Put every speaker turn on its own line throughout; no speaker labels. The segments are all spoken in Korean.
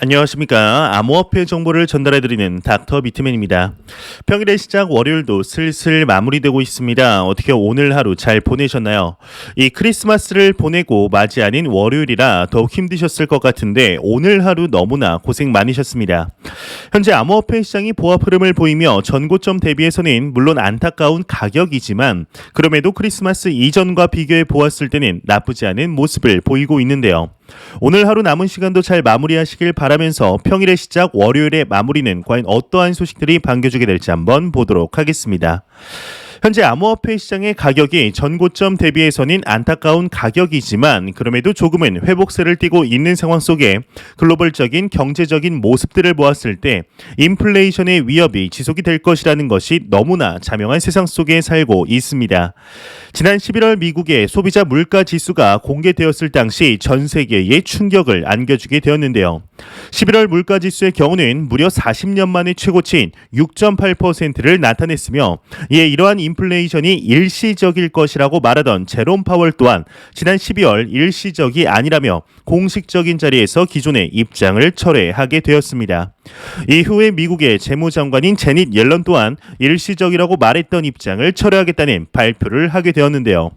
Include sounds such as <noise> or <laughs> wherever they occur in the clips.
안녕하십니까. 암호화폐 정보를 전달해드리는 닥터 비트맨입니다. 평일의 시작 월요일도 슬슬 마무리되고 있습니다. 어떻게 오늘 하루 잘 보내셨나요? 이 크리스마스를 보내고 맞이 아닌 월요일이라 더욱 힘드셨을 것 같은데 오늘 하루 너무나 고생 많으셨습니다. 현재 암호화폐 시장이 보합 흐름을 보이며 전고점 대비해서는 물론 안타까운 가격이지만 그럼에도 크리스마스 이전과 비교해 보았을 때는 나쁘지 않은 모습을 보이고 있는데요. 오늘 하루 남은 시간도 잘 마무리하시길 바라면서 평일의 시작 월요일의 마무리는 과연 어떠한 소식들이 반겨주게 될지 한번 보도록 하겠습니다. 현재 암호화폐 시장의 가격이 전고점 대비해서는 안타까운 가격이지만 그럼에도 조금은 회복세를 띠고 있는 상황 속에 글로벌적인 경제적인 모습들을 보았을 때 인플레이션의 위협이 지속이 될 것이라는 것이 너무나 자명한 세상 속에 살고 있습니다. 지난 11월 미국의 소비자 물가 지수가 공개되었을 당시 전 세계에 충격을 안겨주게 되었는데요. 11월 물가 지수의 경우는 무려 40년 만에 최고치인 6.8%를 나타냈으며 이에 이러한 인플레이션이 일시적일 것이라고 말하던 제롬 파월 또한 지난 12월 일시적이 아니라며 공식적인 자리에서 기존의 입장을 철회하게 되었습니다. 이후에 미국의 재무장관인 제닛 옐런 또한 일시적이라고 말했던 입장을 철회하겠다는 발표를 하게 되었는데요.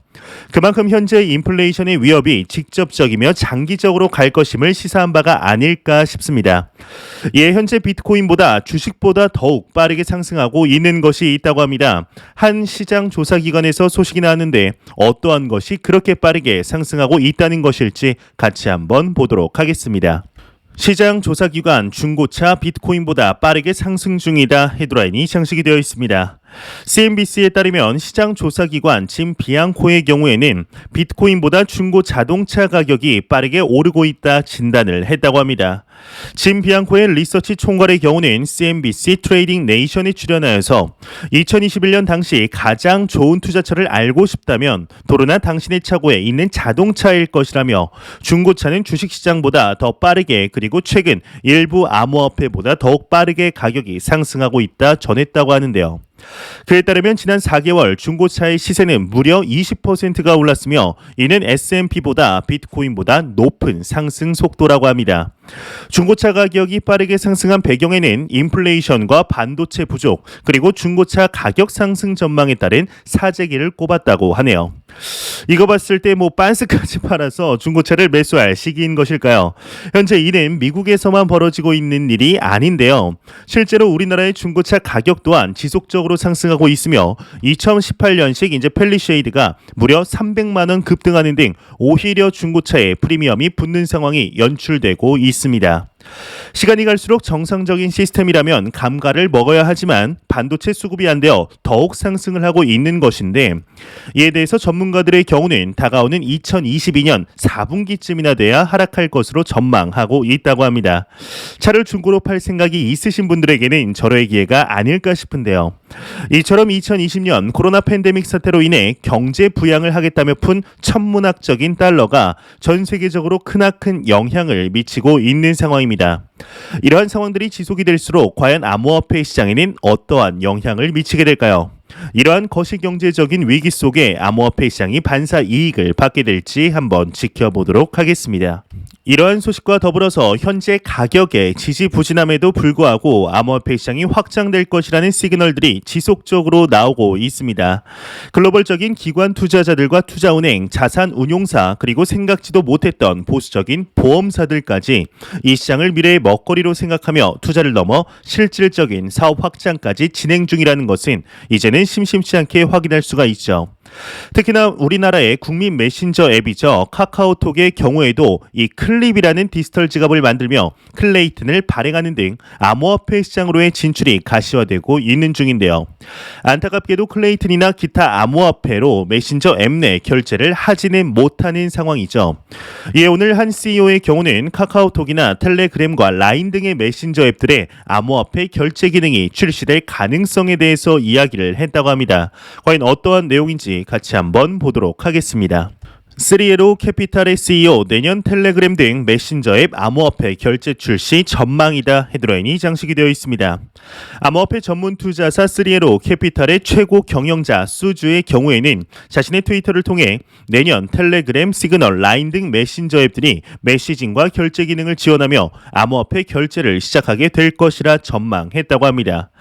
그만큼 현재 인플레이션의 위협이 직접적이며 장기적으로 갈 것임을 시사한 바가 아닐까 싶습니다. 이에 현재 비트코인보다 주식보다 더욱 빠르게 상승하고 있는 것이 있다고 합니다. 한 시장 조사 기관에서 소식이 나왔는데 어떠한 것이 그렇게 빠르게 상승하고 있다는 것일지 같이 한번 보도록 하겠습니다. 시장 조사 기관 중고차 비트코인보다 빠르게 상승 중이다 헤드라인이 장식이 되어 있습니다. CNBC에 따르면 시장 조사 기관 진 비앙코의 경우에는 비트코인보다 중고 자동차 가격이 빠르게 오르고 있다 진단을 했다고 합니다. 진 비앙코의 리서치 총괄의 경우는 CNBC 트레이딩 네이션에 출연하여서 2021년 당시 가장 좋은 투자처를 알고 싶다면 도로나 당신의 차고에 있는 자동차일 것이라며 중고차는 주식시장보다 더 빠르게 그리고 최근 일부 암호화폐보다 더욱 빠르게 가격이 상승하고 있다 전했다고 하는데요. 그에 따르면 지난 4개월 중고차의 시세는 무려 20%가 올랐으며 이는 S&P보다 비트코인보다 높은 상승 속도라고 합니다. 중고차 가격이 빠르게 상승한 배경에는 인플레이션과 반도체 부족 그리고 중고차 가격 상승 전망에 따른 사재기를 꼽았다고 하네요. 이거 봤을 때뭐 빤스까지 <laughs> 팔아서 중고차를 매수할 시기인 것일까요? 현재 이는 미국에서만 벌어지고 있는 일이 아닌데요. 실제로 우리나라의 중고차 가격 또한 지속적으로 상승하고 있으며 2018년식 이제 펠리쉐이드가 무려 300만 원 급등하는 등 오히려 중고차에 프리미엄이 붙는 상황이 연출되고 있습니다. 있습니다. 시간이 갈수록 정상적인 시스템이라면 감가를 먹어야 하지만 반도체 수급이 안 되어 더욱 상승을 하고 있는 것인데 이에 대해서 전문가들의 경우는 다가오는 2022년 4분기쯤이나 돼야 하락할 것으로 전망하고 있다고 합니다. 차를 중고로 팔 생각이 있으신 분들에게는 절호의 기회가 아닐까 싶은데요. 이처럼 2020년 코로나 팬데믹 사태로 인해 경제 부양을 하겠다며 푼 천문학적인 달러가 전 세계적으로 크나큰 영향을 미치고 있는 상황입니다. 이러한 상황들이 지속이 될수록 과연 암호화폐 시장에는 어떠한 영향을 미치게 될까요? 이러한 거시경제적인 위기 속에 암호화폐 시장이 반사 이익을 받게 될지 한번 지켜보도록 하겠습니다. 이러한 소식과 더불어서 현재 가격의 지지부진함에도 불구하고 암호화폐 시장이 확장될 것이라는 시그널들이 지속적으로 나오고 있습니다. 글로벌적인 기관 투자자들과 투자은행, 자산 운용사 그리고 생각지도 못했던 보수적인 보험사들까지 이 시장을 미래의 먹거리로 생각하며 투자를 넘어 실질적인 사업 확장까지 진행 중이라는 것은 이제는 심심치 않게 확인할 수가 있죠. 특히나 우리나라의 국민 메신저 앱이죠. 카카오톡의 경우에도 이 클립이라는 디지털 지갑을 만들며 클레이튼을 발행하는 등 암호화폐 시장으로의 진출이 가시화되고 있는 중인데요. 안타깝게도 클레이튼이나 기타 암호화폐로 메신저 앱 내 결제를 하지는 못하는 상황이죠. 이에 오늘 한 CEO의 경우는 카카오톡이나 텔레그램과 라인 등의 메신저 앱들의 암호화폐 결제 기능이 출시될 가능성에 대해서 이야기를 했다고 합니다. 과연 어떠한 내용인지 같이 한번 보도록 하겠습니다. 쓰리에로 캐피탈의 CEO 내년 텔레그램 등 메신저 앱 암호화폐 결제 출시 전망이다 헤드라인이 장식이 되어 있습니다. 암호화폐 전문 투자사 쓰리에로 캐피탈의 최고 경영자 수주의 경우에는 자신의 트위터를 통해 내년 텔레그램, 시그널, 라인 등 메신저 앱들이 메시징과 결제 기능을 지원하며 암호화폐 결제를 시작하게 될 것이라 전망했다고 합니다.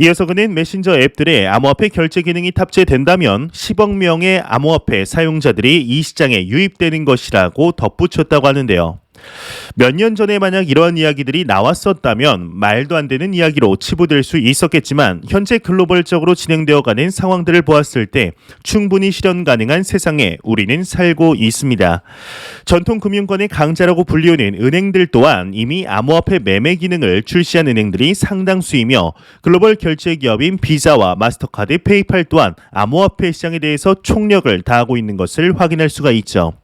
이어서 그는 메신저 앱들의 암호화폐 결제 기능이 탑재된다면 10억 명의 암호화폐 사용자들이 이 시장에 유입되는 것이라고 덧붙였다고 하는데요. 몇 년 전에 만약 이러한 이야기들이 나왔었다면 말도 안 되는 이야기로 치부될 수 있었겠지만 현재 글로벌적으로 진행되어 가는 상황들을 보았을 때 충분히 실현 가능한 세상에 우리는 살고 있습니다. 전통 금융권의 강자라고 불리우는 은행들 또한 이미 암호화폐 매매 기능을 출시한 은행들이 상당수이며 글로벌 결제 기업인 비자와 마스터카드, 페이팔 또한 암호화폐 시장에 대해서 총력을 다하고 있는 것을 확인할 수가 있죠.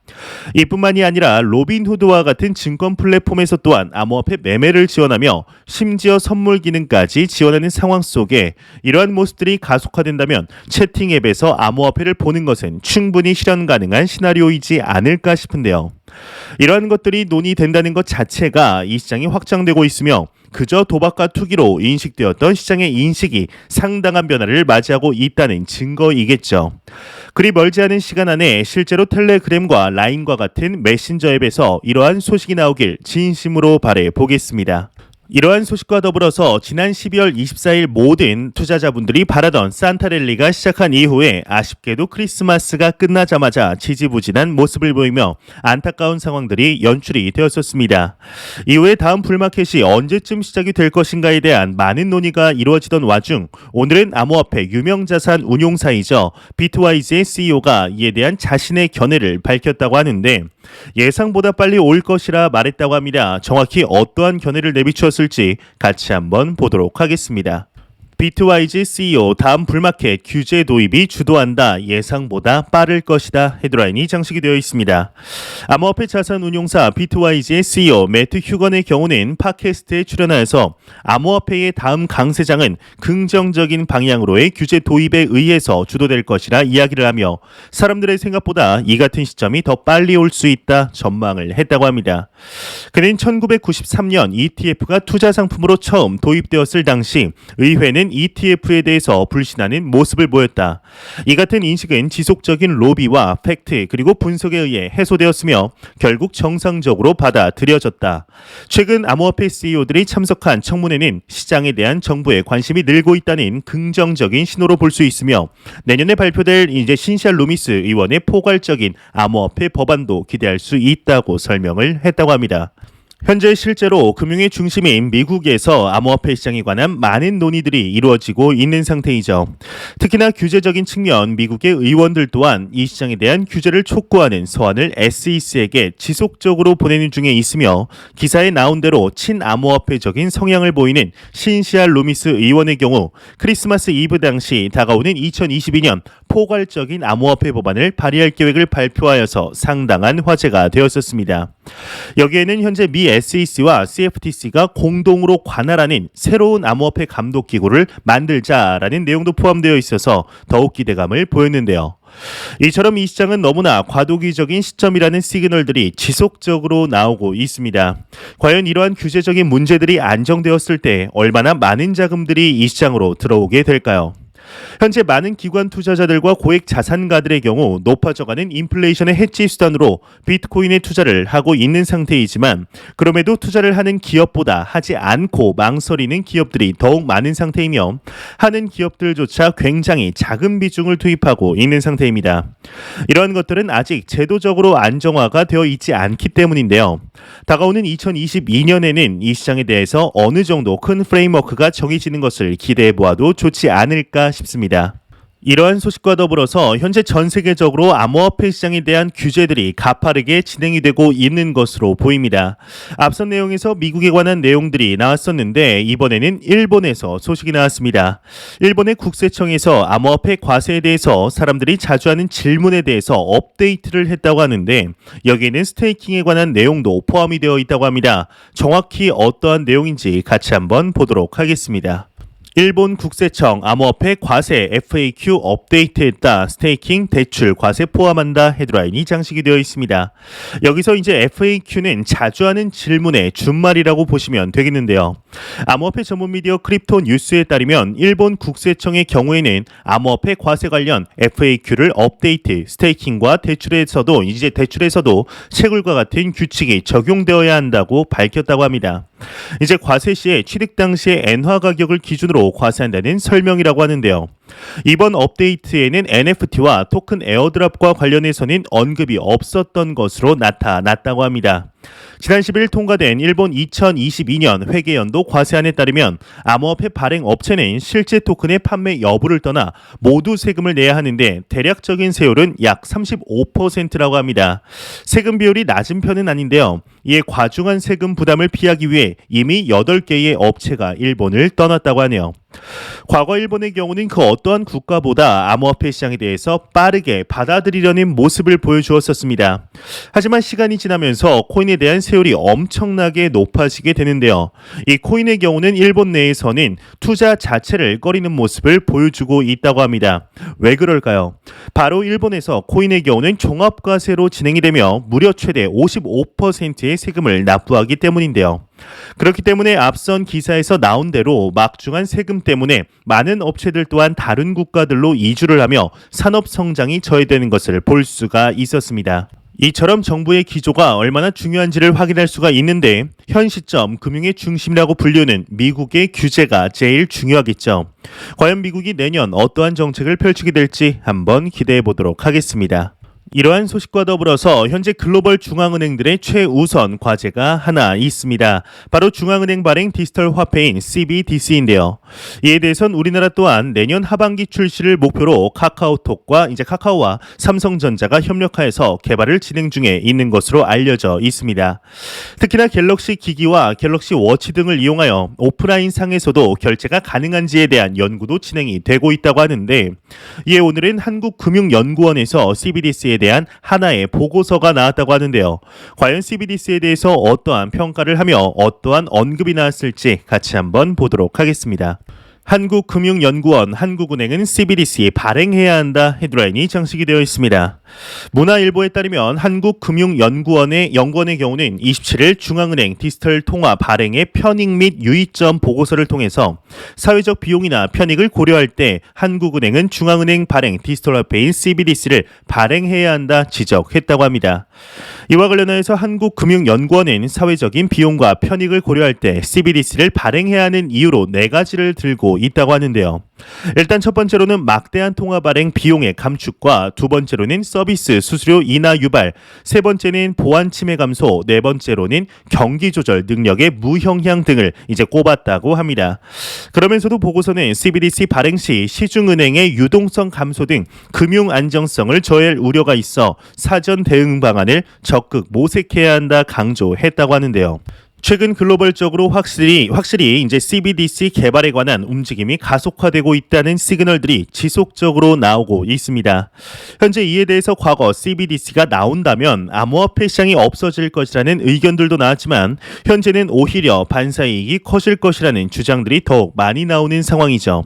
이뿐만이 아니라 로빈후드와 같은 증권 플랫폼에서 또한 암호화폐 매매를 지원하며 심지어 선물 기능까지 지원하는 상황 속에 이러한 모습들이 가속화된다면 채팅 앱에서 암호화폐를 보는 것은 충분히 실현 가능한 시나리오이지 않을까 싶은데요. 이러한 것들이 논의된다는 것 자체가 이 시장이 확장되고 있으며 그저 도박과 투기로 인식되었던 시장의 인식이 상당한 변화를 맞이하고 있다는 증거이겠죠. 그리 멀지 않은 시간 안에 실제로 텔레그램과 라인과 같은 메신저 앱에서 이러한 소식이 나오길 진심으로 바래 보겠습니다. 이러한 소식과 더불어서 지난 12월 24일 모든 투자자분들이 바라던 산타랠리가 시작한 이후에 아쉽게도 크리스마스가 끝나자마자 지지부진한 모습을 보이며 안타까운 상황들이 연출이 되었었습니다. 이후에 다음 불마켓이 언제쯤 시작이 될 것인가에 대한 많은 논의가 이루어지던 와중 오늘은 암호화폐 유명 자산 운용사이죠 비트와이즈의 CEO가 이에 대한 자신의 견해를 밝혔다고 하는데 예상보다 빨리 올 것이라 말했다고 합니다. 정확히 어떠한 견해를 내비추었을 지 같이 한번 보도록 하겠습니다. 비트와이즈 CEO 다음 불마켓 규제 도입이 주도한다 예상보다 빠를 것이다 헤드라인이 장식이 되어 있습니다. 암호화폐 자산 운용사 비트와이즈의 CEO 매트 휴건의 경우는 팟캐스트에 출연하여서 암호화폐의 다음 강세장은 긍정적인 방향으로의 규제 도입에 의해서 주도될 것이라 이야기를 하며 사람들의 생각보다 이 같은 시점이 더 빨리 올 수 있다 전망을 했다고 합니다. 그는 1993년 ETF가 투자 상품으로 처음 도입되었을 당시 의회는 ETF에 대해서 불신하는 모습을 보였다. 이 같은 인식은 지속적인 로비와 팩트 그리고 분석에 의해 해소되었으며 결국 정상적으로 받아들여졌다. 최근 암호화폐 CEO들이 참석한 청문회는 시장에 대한 정부의 관심이 늘고 있다는 긍정적인 신호로 볼 수 있으며 내년에 발표될 이제 신시알 루미스 의원의 포괄적인 암호화폐 법안도 기대할 수 있다고 설명을 했다고 합니다. 현재 실제로 금융의 중심인 미국에서 암호화폐 시장에 관한 많은 논의들이 이루어지고 있는 상태이죠. 특히나 규제적인 측면 미국의 의원들 또한 이 시장에 대한 규제를 촉구하는 서한을 SEC에게 지속적으로 보내는 중에 있으며 기사에 나온 대로 친암호화폐적인 성향을 보이는 신시알 루미스 의원의 경우 크리스마스 이브 당시 다가오는 2022년 포괄적인 암호화폐 법안을 발의할 계획을 발표하여서 상당한 화제가 되었었습니다. 여기에는 현재 미 SEC와 CFTC가 공동으로 관할하는 새로운 암호화폐 감독 기구를 만들자라는 내용도 포함되어 있어서 더욱 기대감을 보였는데요. 이처럼 이 시장은 너무나 과도기적인 시점이라는 시그널들이 지속적으로 나오고 있습니다. 과연 이러한 규제적인 문제들이 안정되었을 때 얼마나 많은 자금들이 이 시장으로 들어오게 될까요? 현재 많은 기관 투자자들과 고액 자산가들의 경우 높아져가는 인플레이션의 해지 수단으로 비트코인에 투자를 하고 있는 상태이지만 그럼에도 투자를 하는 기업보다 하지 않고 망설이는 기업들이 더욱 많은 상태이며 하는 기업들조차 굉장히 작은 비중을 투입하고 있는 상태입니다. 이러한 것들은 아직 제도적으로 안정화가 되어 있지 않기 때문인데요. 다가오는 2022년에는 이 시장에 대해서 어느 정도 큰 프레임워크가 정해지는 것을 기대해 보아도 좋지 않을까 싶습니다. 이러한 소식과 더불어서 현재 전 세계적으로 암호화폐 시장에 대한 규제들이 가파르게 진행이 되고 있는 것으로 보입니다. 앞선 내용에서 미국에 관한 내용들이 나왔었는데 이번에는 일본에서 소식이 나왔습니다. 일본의 국세청에서 암호화폐 과세에 대해서 사람들이 자주 하는 질문에 대해서 업데이트를 했다고 하는데 여기에는 스테이킹에 관한 내용도 포함이 되어 있다고 합니다. 정확히 어떠한 내용인지 같이 한번 보도록 하겠습니다. 일본 국세청 암호화폐 과세 FAQ 업데이트했다. 스테이킹 대출 과세 포함한다. 헤드라인이 장식이 되어 있습니다. 여기서 이제 FAQ는 자주 하는 질문의 준말이라고 보시면 되겠는데요. 암호화폐 전문 미디어 크립토 뉴스에 따르면 일본 국세청의 경우에는 암호화폐 과세 관련 FAQ를 업데이트, 스테이킹과 대출에서도 이제 대출에서도 채굴과 같은 규칙이 적용되어야 한다고 밝혔다고 합니다. 이제 과세 시에 취득 당시의 엔화 가격을 기준으로 과세한다는 설명이라고 하는데요. 이번 업데이트에는 NFT와 토큰 에어드랍과 관련해서는 언급이 없었던 것으로 나타났다고 합니다. 지난 10일 통과된 일본 2022년 회계연도 과세안에 따르면 암호화폐 발행 업체는 실제 토큰의 판매 여부를 떠나 모두 세금을 내야 하는데 대략적인 세율은 약 35%라고 합니다. 세금 비율이 낮은 편은 아닌데요. 이에 과중한 세금 부담을 피하기 위해 이미 8개의 업체가 일본을 떠났다고 하네요. 과거 일본의 경우는 그 어떠한 국가보다 암호화폐 시장에 대해서 빠르게 받아들이려는 모습을 보여주었었습니다. 하지만 시간이 지나면서 코인에 대한 세율이 엄청나게 높아지게 되는데요. 이 코인의 경우는 일본 내에서는 투자 자체를 꺼리는 모습을 보여주고 있다고 합니다. 왜 그럴까요? 바로 일본에서 코인의 경우는 종합과세로 진행이 되며 무려 최대 55%의 세금을 납부하기 때문인데요. 그렇기 때문에 앞선 기사에서 나온 대로 막중한 세금 때문에 많은 업체들 또한 다른 국가들로 이주를 하며 산업 성장이 저해되는 것을 볼 수가 있었습니다. 이처럼 정부의 기조가 얼마나 중요한지를 확인할 수가 있는데 현 시점 금융의 중심이라고 불리는 미국의 규제가 제일 중요하겠죠. 과연 미국이 내년 어떠한 정책을 펼치게 될지 한번 기대해 보도록 하겠습니다. 이러한 소식과 더불어서 현재 글로벌 중앙은행들의 최우선 과제가 하나 있습니다. 바로 중앙은행 발행 디지털 화폐인 CBDC인데요. 이에 대해선 우리나라 또한 내년 하반기 출시를 목표로 카카오톡과 이제 카카오와 삼성전자가 협력하여서 개발을 진행 중에 있는 것으로 알려져 있습니다. 특히나 갤럭시 기기와 갤럭시 워치 등을 이용하여 오프라인 상에서도 결제가 가능한지에 대한 연구도 진행이 되고 있다고 하는데 이에 오늘은 한국금융연구원에서 CBDC에 대한 하나의 보고서가 나왔다고 하는데요. 과연 CBDC에 대해서 어떠한 평가를 하며 어떠한 언급이 나왔을지 같이 한번 보도록 하겠습니다. 한국금융연구원 한국은행은 CBDC 발행해야 한다 헤드라인이 장식이 되어 있습니다. 문화일보에 따르면 한국금융연구원의 연구원의 경우는 27일 중앙은행 디지털 통화 발행의 편익 및 유의점 보고서를 통해서 사회적 비용이나 편익을 고려할 때 한국은행은 중앙은행 발행 디지털 화폐인 CBDC를 발행해야 한다 지적했다고 합니다. 이와 관련해서 한국금융연구원은 사회적인 비용과 편익을 고려할 때 CBDC를 발행해야 하는 이유로 네 가지를 들고 있다고 하는데요. 일단 첫 번째로는 막대한 통화 발행 비용의 감축과 두 번째로는 서비스 수수료 인하 유발, 세 번째는 보안 침해 감소, 네 번째로는 경기 조절 능력의 무형향 등을 이제 꼽았다고 합니다. 그러면서도 보고서는 CBDC 발행 시 시중은행의 유동성 감소 등 금융 안정성을 저해할 우려가 있어 사전 대응 방안을 적극 모색해야 한다 강조했다고 하는데요. 최근 글로벌적으로 확실히 확실히 이제 CBDC 개발에 관한 움직임이 가속화되고 있다는 시그널들이 지속적으로 나오고 있습니다. 현재 이에 대해서 과거 CBDC가 나온다면 암호화폐 시장이 없어질 것이라는 의견들도 나왔지만 현재는 오히려 반사이익이 커질 것이라는 주장들이 더욱 많이 나오는 상황이죠.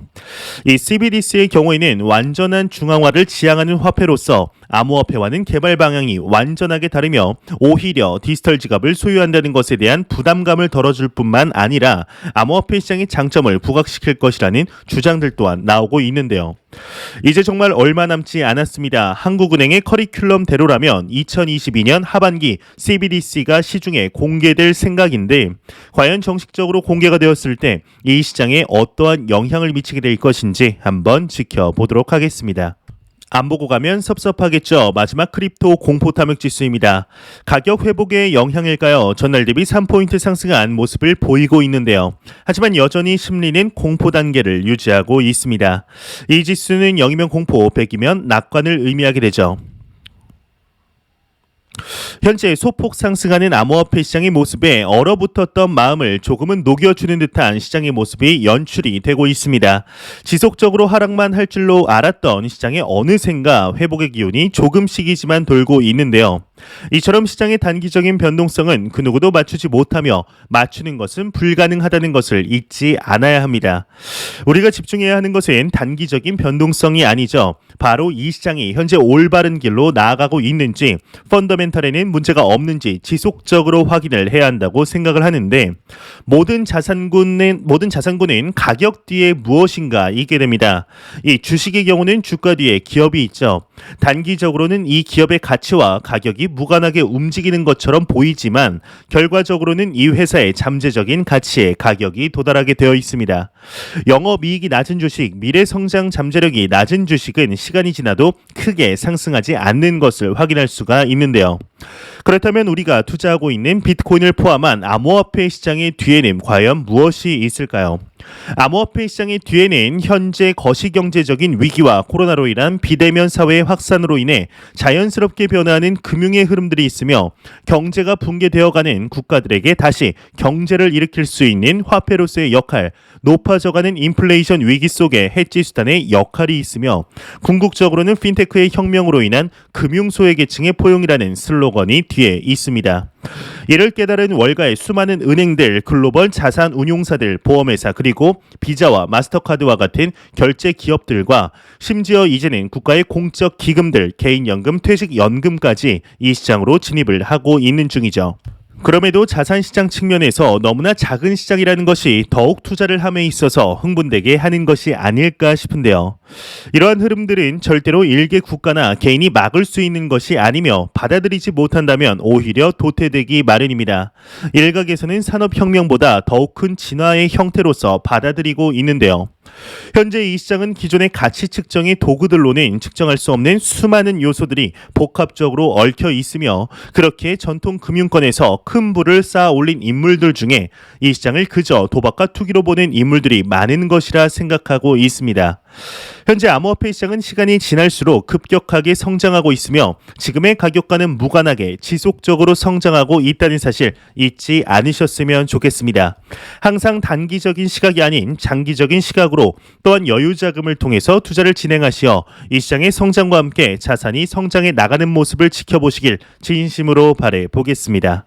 이 CBDC의 경우에는 완전한 중앙화를 지향하는 화폐로서 암호화폐와는 개발 방향이 완전하게 다르며 오히려 디지털 지갑을 소유한다는 것에 대한 부담감을 덜어줄 뿐만 아니라 암호화폐 시장의 장점을 부각시킬 것이라는 주장들 또한 나오고 있는데요. 이제 정말 얼마 남지 않았습니다. 한국은행의 커리큘럼대로라면 2022년 하반기 CBDC가 시중에 공개될 생각인데 과연 정식적으로 공개가 되었을 때 이 시장에 어떠한 영향을 미치게 될 것인지 한번 지켜보도록 하겠습니다. 안 보고 가면 섭섭하겠죠. 마지막 크립토 공포 탐욕 지수입니다. 가격 회복의 영향일까요? 전날 대비 3포인트 상승한 모습을 보이고 있는데요. 하지만 여전히 심리는 공포 단계를 유지하고 있습니다. 이 지수는 0이면 공포, 100이면 낙관을 의미하게 되죠. 현재 소폭 상승하는 암호화폐 시장의 모습에 얼어붙었던 마음을 조금은 녹여주는 듯한 시장의 모습이 연출이 되고 있습니다. 지속적으로 하락만 할 줄로 알았던 시장의 어느샌가 회복의 기운이 조금씩이지만 돌고 있는데요. 이처럼 시장의 단기적인 변동성은 그 누구도 맞추지 못하며 맞추는 것은 불가능하다는 것을 잊지 않아야 합니다. 우리가 집중해야 하는 것은 단기적인 변동성이 아니죠. 바로 이 시장이 현재 올바른 길로 나아가고 있는지 펀더멘탈에는 문제가 없는지 지속적으로 확인을 해야 한다고 생각을 하는데 모든 자산군은 모든 자산군은 가격 뒤에 무엇인가 있게 됩니다. 이 주식의 경우는 주가 뒤에 기업이 있죠. 단기적으로는 이 기업의 가치와 가격이 무관하게 움직이는 것처럼 보이지만 결과적으로는 이 회사의 잠재적인 가치에 가격이 도달하게 되어 있습니다. 영업이익이 낮은 주식, 미래 성장 잠재력이 낮은 주식은 시간이 지나도 크게 상승하지 않는 것을 확인할 수가 있는데요. 그렇다면 우리가 투자하고 있는 비트코인을 포함한 암호화폐 시장의 뒤에는 과연 무엇이 있을까요? 암호화폐 시장의 뒤에는 현재 거시경제적인 위기와 코로나로 인한 비대면 사회의 확산으로 인해 자연스럽게 변화하는 금융의 흐름들이 있으며 경제가 붕괴되어가는 국가들에게 다시 경제를 일으킬 수 있는 화폐로서의 역할, 높아져가는 인플레이션 위기 속에 해지 수단의 역할이 있으며 궁극적으로는 핀테크의 혁명으로 인한 금융 소외 계층의 포용이라는 슬로건이 뒤에 있습니다. 이를 깨달은 월가의 수많은 은행들, 글로벌 자산 운용사들, 보험회사 그리고 비자와 마스터카드와 같은 결제 기업들과 심지어 이제는 국가의 공적 기금들, 개인연금, 퇴직연금까지 이 시장으로 진입을 하고 있는 중이죠. 그럼에도 자산시장 측면에서 너무나 작은 시장이라는 것이 더욱 투자를 함에 있어서 흥분되게 하는 것이 아닐까 싶은데요. 이러한 흐름들은 절대로 일개 국가나 개인이 막을 수 있는 것이 아니며 받아들이지 못한다면 오히려 도태되기 마련입니다. 일각에서는 산업혁명보다 더욱 큰 진화의 형태로서 받아들이고 있는데요. 현재 이 시장은 기존의 가치 측정의 도구들로는 측정할 수 없는 수많은 요소들이 복합적으로 얽혀 있으며 그렇게 전통 금융권에서 큰 부를 쌓아 올린 인물들 중에 이 시장을 그저 도박과 투기로 보는 인물들이 많은 것이라 생각하고 있습니다. 현재 암호화폐 시장은 시간이 지날수록 급격하게 성장하고 있으며 지금의 가격과는 무관하게 지속적으로 성장하고 있다는 사실 잊지 않으셨으면 좋겠습니다. 항상 단기적인 시각이 아닌 장기적인 시각으로 또한 여유 자금을 통해서 투자를 진행하시어 이 시장의 성장과 함께 자산이 성장해 나가는 모습을 지켜보시길 진심으로 바래 보겠습니다.